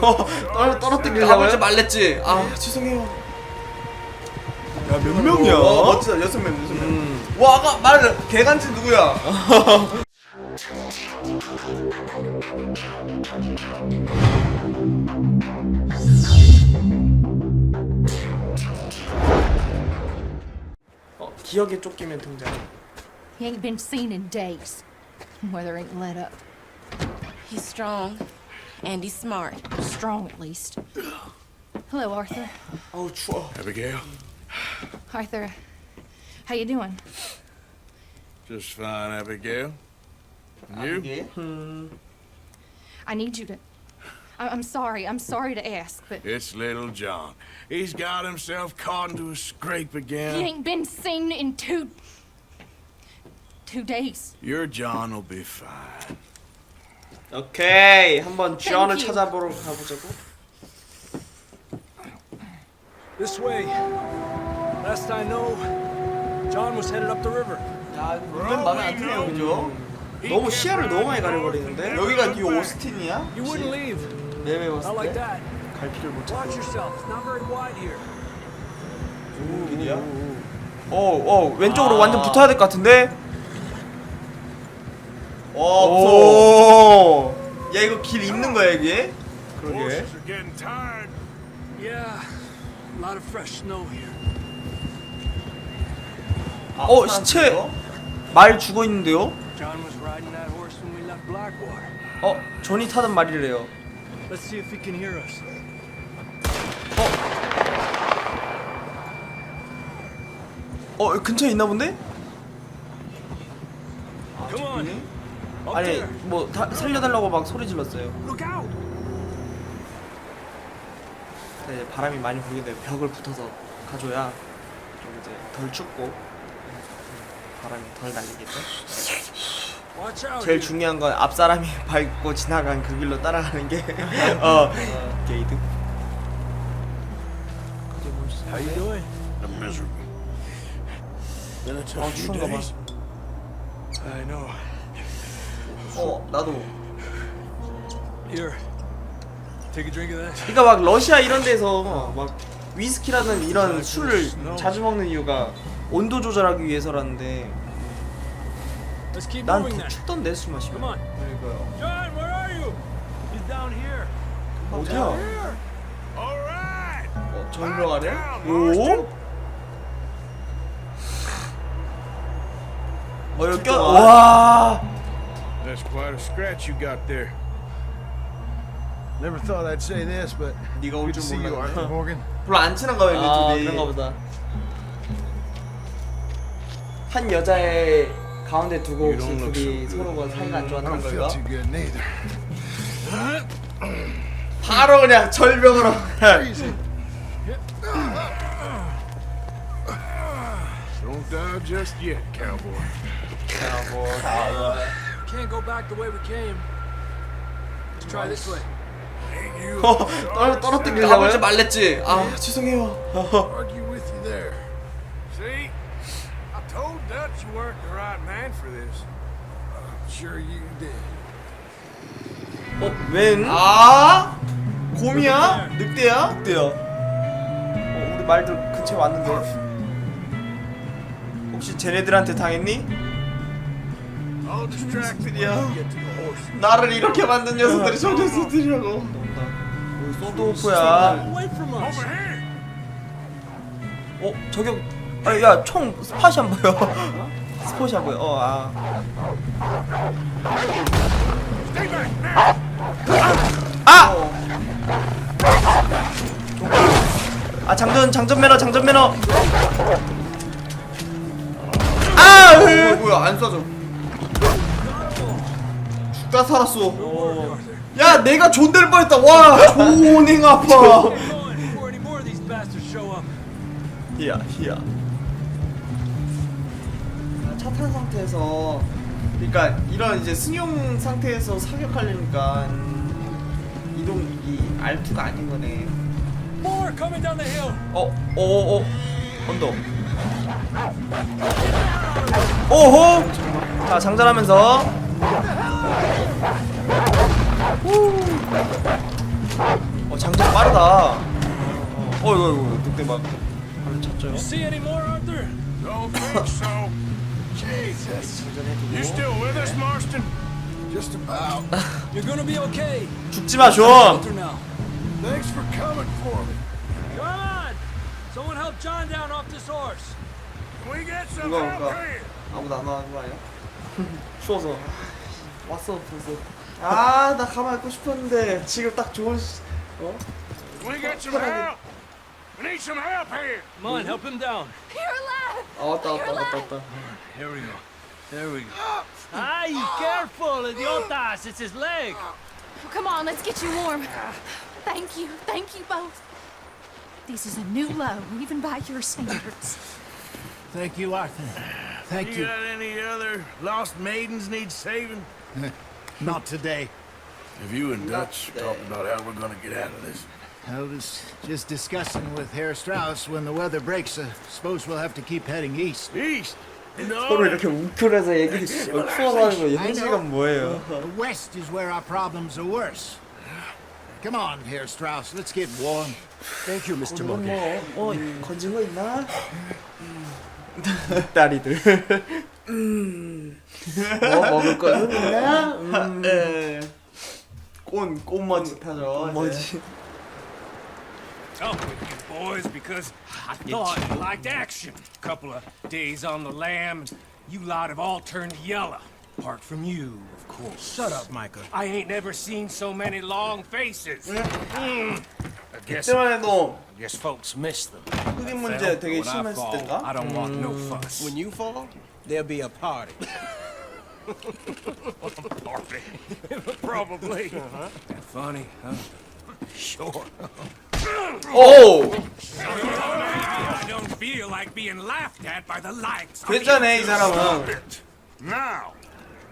떨어 떨어뜨리려고요? 까불지 말랬지. 아, 죄송해요. 야몇 명이야? 어, 멋지다. 여섯 명, 여섯 명. 음. 와, 아까 말 개간지 누구야? 어, 기억에 쫓기면 등장. He ain't been seen in days. Weather ain't let up. He's strong. And he's smart. Strong, at least. Hello, Arthur. Oh, tro- Abigail, Arthur, how you doing? just fine, Abigail. And you? Hmm. I need you to... I- I'm sorry. I'm sorry to ask, but It's little John. He's got himself caught into a scrape again. he ain't been seen in two... two days. Your John will be fine. 오케이 한번 존을. 찾아보러 가보자고. This way. Last I know, John was headed up the river. 야, 물론 마음에 안 드네요, 그죠? 너무 시야를 너무 많이 가려버리는데. 여기가 뉴 오스틴이야? You wouldn't leave. 맵에 Not 봤을 like 때 that. 갈 필요를 못 Watch 찾고. yourself. It's not very wide here. 길이야? 어, 어 왼쪽으로 아. 완전 붙어야 될 것 같은데. 와, 무서워. 오. 야, 이거 길 있는 거야, 여기에? 그러게. Horses are getting tired. Yeah. A lot of fresh snow here. 아, 어, 시체. 말 죽어 있는데요? John was riding that horse when we left Blackwater. 어, 존이 타던 말이래요. Let's see if he can hear us. 어, 여기 근처에 있나 본데? Come on. Up 아니. 뭐 다, 살려달라고 막 소리 질렀어요. Look out. 네, 바람이 많이 불게 되면 벽을 붙어서 가줘야 좀 이제 덜 춥고 바람이 덜 날리겠죠. 제일. 중요한 건 앞 사람이 밟고 지나간 그 길로 따라가는 게 어, 게이드. How you doing? I'm miserable. Been a 어, tough few days. I know. 어, 나도. Here. Take a drink of that. 그러니까 막 러시아 이런 데서 막 위스키라는 이런 술을 자주 먹는 이유가 온도 조절하기 위해서라는데 Let's keep 난 moving 더 then. 춥던데 술 마시면. 그러니까요. John, where are you? He's down here. 어디야? All right. 어, 저기로 가래? 오? 어 여기 껴. 와. 와. That's quite a scratch you got there. Never thought I'd say this, but 네가 올 good to 줄 see you. Arthur Morgan. 별로 안 친한가 봐요, 아 둘이. 그런가 보다. 한 여자의 가운데 두고 You 혹시 don't look 둘이 so good. 서로가 사이가 안 I 좋았던 don't feel 걸까? too good neither. 바로 그냥 절벽으로. Crazy. Don't die just yet, cowboy. Can't go back the way we came. Let's try this way. 어, 떨어 떨어뜨리려고요? 까불지 말랬지. 아, 죄송해요. Argue with you there. See? I told Dutch you weren't the right man for this. I'm sure you did. 어, 웬? 아? 곰이야? 늑대야? 어때요? 어, 우리 말들 근처에 왔는데. 혹시 쟤네들한테 당했니? Horse. 나를 이렇게 만든 녀석들이 저 녀석들이라고. 소드오프야. 어, 저격. 아, 야, 총 스팟이 안 보여. 스팟이 안 보여. 어, 아. 아! 아, 장전, 장전 매너, 장전 매너. 아! 어, 으. 뭐야, 안 쏴져. 죽다 살았어. 어. 야, 내가 존댈 뻔했다. 와, 조닝 아파. 히야, 히야. 차 탄 상태에서 그러니까 이런 이제 승용 상태에서 사격하려니까 이동이 R2가 아닌 거네. 어, 어, 어, 어. 언더. 오호! 자, 장전하면서. 우. 어 장전 빠르다. 어, 어 이거 이거 늑대 막 발로 찼죠. See any more, Arthur? Don't think so. Jesus. You still with us, Marston? Just about. You're gonna be okay. 죽지 마 now. Thanks for coming for me. Come on! Someone help John down off this horse. Can we get some help here? 아무도 안 와는 거 아니야? 추워서 왔어 벌써. 아나 가만 있고 싶었는데 지금 딱 좋은 시... 어? Can we get some help? We need some help here. Come on, help him down. 아 왔다 왔다 왔다 왔다. Here we go. There we go. Ay, careful, idiotas! It's his leg. Come on, let's get you warm. Thank you, thank you both. This is a new low, even by your standards. Thank you, Arthur. Thank You got any other lost maidens need saving? Not today. Have you and Dutch talked about how we're gonna get out of this? I was just discussing with Herr Strauss when the weather breaks. I suppose we'll have to keep heading east. East. 서로 이렇게 웅크려서 얘기 어, 추워서 하는 거 현실감 뭐예요? The west is where our problems are worse. Come on, Herr Strauss, let's get warm. Thank you, Mr. 오늘은 뭐, 어, 건진 거 있나? 딸이들. 음. 뭐 먹을 거는 있나? 음. 예. 꽃, 꽃먼지 타죠. 꽃먼지. up with you boys because I thought you liked action. Couple of days on the lam, and you lot have all turned yellow. Apart from you, of course. Shut up, Micah. I ain't never seen so many long faces. Mm. I guess 그때만 해도 I guess folks miss them. 흑인 문제 되게 When I 심했을 fall, I 때인가? don't want no fuss. When you fall, there'll be a party. Party. Probably. Funny, huh? Sure. 오! I don't feel like being laughed at by the likes of 괜찮네 이 사람은. It. Now.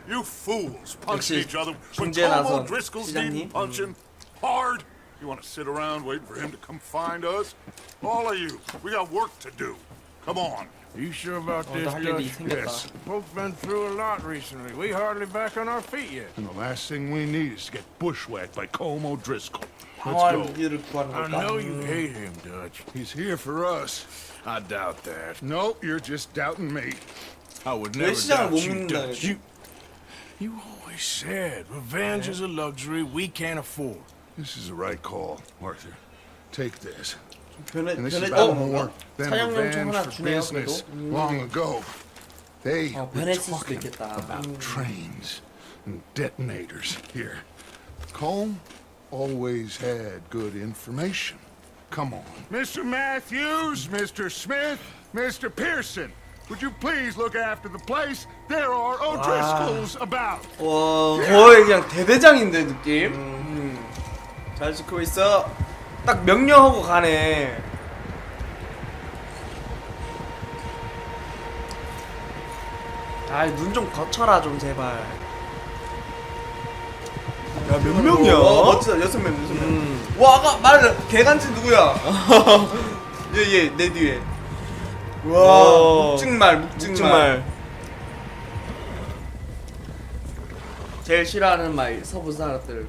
You fools punching 역시 each other when 중재 나선 Como Driscoll's 시장님. needing punching hard. you want to sit around waiting for him to come find us? All of you, we got work to do. Come on. Are you sure about oh, this, Dutch? Yes. Pope's been through a lot recently. We hardly back on our feet yet. And the last thing we need is to get bushwhacked by Como Driscoll. Let's go. I know you hate him, Dutch. He's here for us. I doubt that. No, you're just doubting me. I would never doubt you, Dutch. You, you always said revenge is a luxury we can't afford. This is the right call, Arthur. Take this. 변해, And this is 변해, about 어, more than 사냥용 총 revenge 하나 for 주네요, business. 그래도. 음. Long ago, they 어, were 변했을 수도 talking 있겠다. about 음. trains and detonators here. Colm always had good information. Come on. Mr. Matthews, Mr. Smith, Mr. Pearson, would you please look after the place? There are O'Driscolls about. 와 거의 그냥 대대장인데 느낌. 음. 잘 지키고 있어. 딱 명령하고 가네. 아이 눈 좀 거쳐라 좀 제발. 야 몇 명이야? 어, 멋지다 여섯 명 여섯 명. 와 아까 말 개간지 누구야? 얘얘 내 뒤에. 와 묵직말 묵직말. 제일 싫어하는 말 서부 사람들.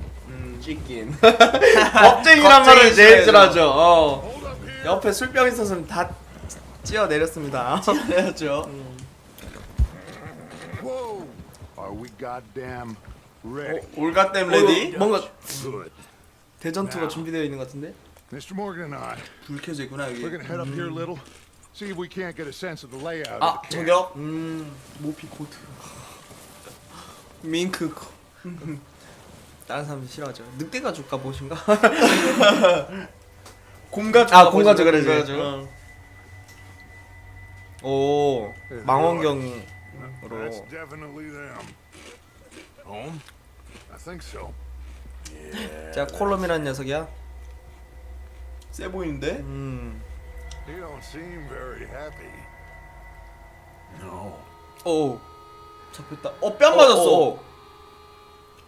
음 찌낀. 겁쟁이란 말을 제일 싫어하죠. 어. 옆에 술병 있었으면 다 찌어 내렸습니다. 찌어 내렸죠. Whoa. Are we goddamn ready? 올가댐 레디? 뭔가 Good. 대전투가 준비되어 있는 것 같은데? Mr. Morgan and I, 불 켜져 있구나 여기. we're gonna head up here a little, see if we can't get a sense of the layout 아 of the camp. 저격. 음 모피 코트. 밍크 코. 다른 사람들 싫어하죠. 늑대가 줄까 보신가? 곰가죽. 아 곰가죽 그래 곰가죽. 오 망원경으로. That's definitely them. Home? I think so. 자 콜롬이라는 녀석이야. 세 보이는데? 음. You don't seem very happy. No. 오. 잡혔다. 어 뺨 맞았어. 어,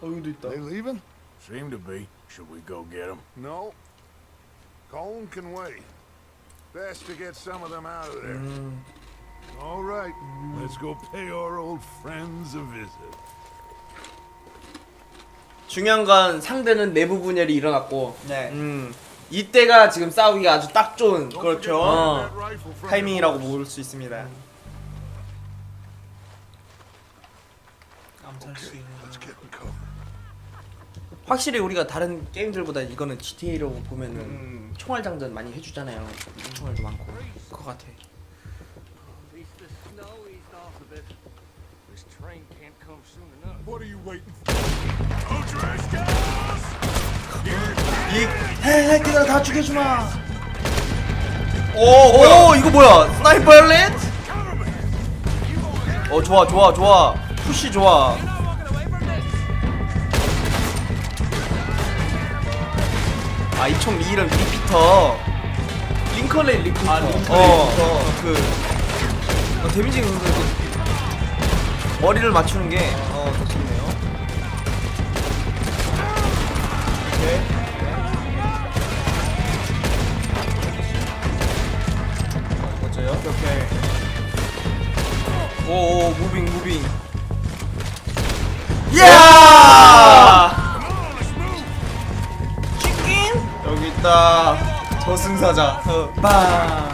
여기도 있다. They leaving? Seem to be. Should we go get them? No. Colin can wait. Best to get some of them out of there. All right, let's go pay our old friends a visit. 중요한 건 상대는 내부 분열이 일어났고 네. 음 이때가 지금 싸우기가 아주 딱 좋은 그렇죠 어. 타이밍이라고 볼 수 있습니다 암살 수 있는 Let's get in cover. 확실히 우리가 다른 게임들보다 이거는 GTA로 보면은 음. 총알 장전 많이 해주잖아요. 총알도 많고. 그거 같아! 이 헤이 기다려 다 죽여주마. 오, 오 이거 뭐야? 스나이퍼 엘릿? 어 좋아 좋아 좋아. 푸시 좋아 아이총 이름 리피터. 링컨의 리피터. 아, 링컨의 어 그 어, 데미지 그, 그 머리를 맞추는 게 어 빵.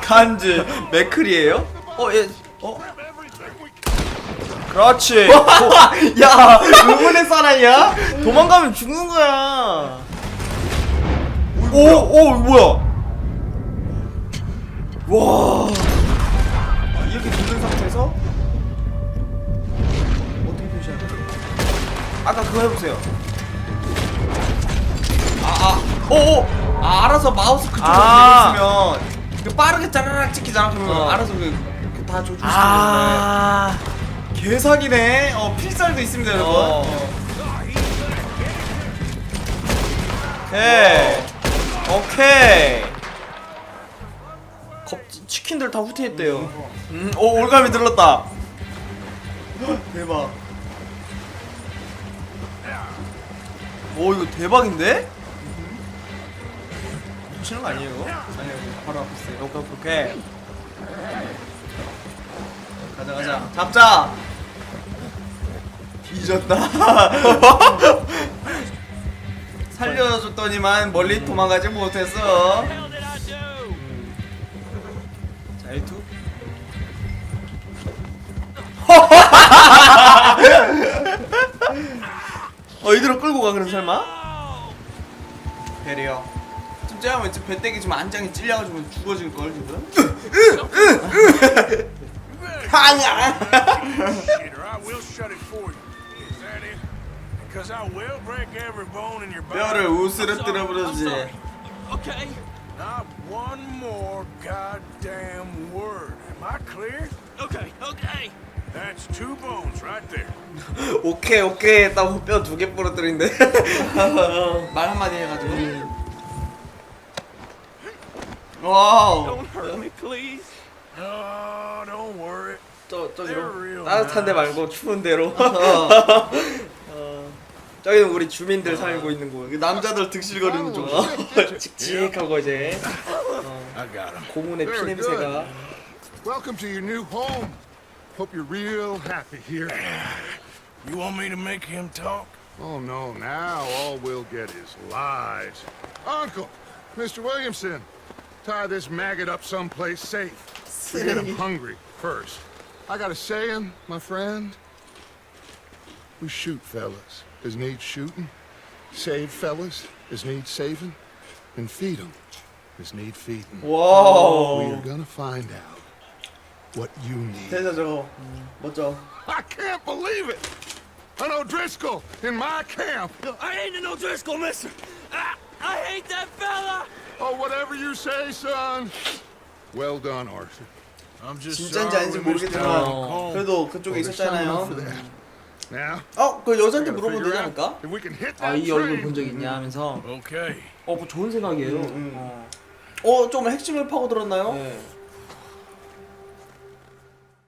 간즈 맥클이에요? 어, 얘, 어? 그렇지. 야, 의문의 사나이야? 도망가면 죽는 거야. 오, 오, 뭐야? 와 아, 이렇게 굳은 상태에서 어떻게 돼? 아까 그거 해보세요 아 아 오 오 아 알아서 마우스 그쪽으로 아. 있으면 그 빠르게 짜라락 찍히잖아 그러면 어. 알아서 그다 조준시키는데 아. 개사기네 어 필살도 있습니다 여러분 어. 오케이 오케이 겁 치킨들 다 후퇴했대요 음, 오 올감이 들렀다 대박 오 이거 대박인데? 미치는 거 아니에요? 이거? 아니요. 이거 바로 앞에 있어요. 오케이 오케이 가자 가자. 잡자! 뒤졌다. 살려줬더니만 멀리 도망가지 못했어. 음. 자 일투 어 이대로 끌고 가 그럼 설마? 좀 째하면 지금 배때기 지금 안장이 찔려가지고 죽어질 걸 지금 하냐 Peter, I will shut it for you. Is that it? Because I will break every bone in your 뼈를 body. 우스러뜨려 부르지 Okay. Not one more goddamn word. Am I clear? Okay. Okay. That's two bones right there. 오케이 오케이 했다고 뼈 두 개 부러뜨린데 말 한마디 해가지고 와우 Don't hurt me, please. Oh, don't worry. 저 저기로 따뜻한 데. 말고 추운 데로 어, 저기는 우리 주민들 살고 있는 곳 남자들 득실거리는 쪽 칙칙하고 이제 어, I got him. 고문의 Very 피냄새가 Welcome to your new home. Hope you're real happy here. You want me to make him talk? Oh no, now all we'll get is lies. Uncle, Mr. Williamson, Tie this maggot up someplace safe. We get him hungry first. I got a saying, my friend. We shoot fellas as need shooting, save fellas as need saving, and feed them as need feeding. Whoa! We are gonna find out what you need. What's all? I can't believe it! An O'Driscoll in my camp! I ain't an O'Driscoll, mister! I, I hate that fella! Oh, whatever you say, son. Well done, Arthur. I'm just 진짜인지 아닌지 sorry we missed 모르겠지만 on. 그래도 그쪽에 있었잖아요. Now, 어? 그 여자한테 물어보면 되지 않을까? out if we can hit that 아 이 얼굴 본 train. 적 있냐 하면서 Okay. 어뭐 좋은 생각이에요. 음, 음. 어. 어? 좀 핵심을 파고 들었나요? 네.